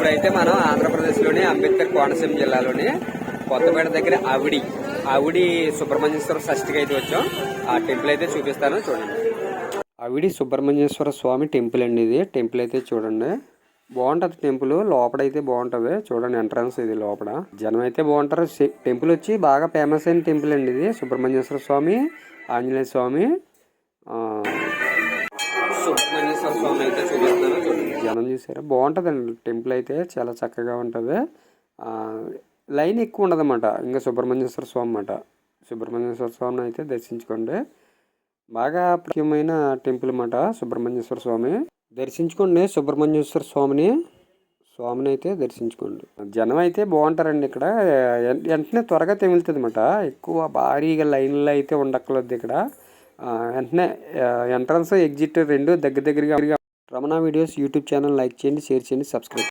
ఇప్పుడైతే మనం ఆంధ్రప్రదేశ్లోని అంబేద్కర్ కోనసీమ జిల్లాలోని కొత్తపేట దగ్గర ఆవిడి ఆవిడి సుబ్రహ్మణ్యేశ్వర షష్ఠికి అయితే వచ్చాం. ఆ టెంపుల్ అయితే చూపిస్తాను చూడండి. ఆవిడి సుబ్రహ్మణ్యేశ్వర స్వామి టెంపుల్ అండి ఇది. టెంపుల్ అయితే చూడండి. బాగుంటుంది టెంపుల్. లోపల అయితే బాగుంటుంది. చూడండి ఎంట్రన్స్ ఇది లోపల. జనం అయితే బాగుంటారు. టెంపుల్ వచ్చి బాగా ఫేమస్ అయిన టెంపుల్ అండి ఇది. సుబ్రహ్మణ్యేశ్వర స్వామి ఆంజనేయ స్వామి సుబ్రహ్మణ్యేశ్వర స్వామి అయితే చూపిస్తాను చూడండి. చేశారు. బాగుంటుందండి. టెంపుల్ అయితే చాలా చక్కగా ఉంటుంది. లైన్ ఎక్కువ ఉండదన్నమాట. ఇంకా సుబ్రహ్మణ్యేశ్వర స్వామి అన్నమాట. సుబ్రహ్మణ్యేశ్వర స్వామిని అయితే దర్శించుకోండి. బాగా ముఖ్యమైన టెంపుల్ అన్నమాట సుబ్రహ్మణ్యేశ్వర స్వామి. దర్శించుకోండి సుబ్రహ్మణ్యేశ్వర స్వామిని. స్వామిని అయితే దర్శించుకోండి. జనం అయితే బాగుంటారండి ఇక్కడ. వెంటనే త్వరగా తెమిలుతుంది అనమాట ఎక్కువ భారీగా లైన్లో అయితే ఉండక్కర్లేదు ఇక్కడ. వెంటనే ఎంట్రన్స్ ఎగ్జిట్ రెండు దగ్గర దగ్గరగా Ramana videos YouTube channel like చేయండి షేర్ చేయండి సబ్స్క్రైబ్